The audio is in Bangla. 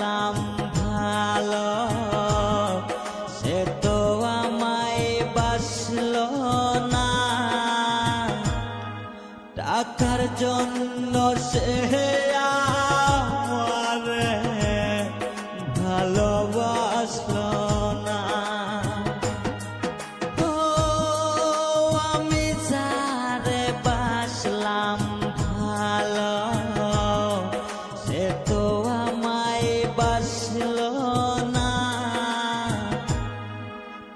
পেলাম ভালো সে তো আমায় বাসল না। টাকার জন্য সে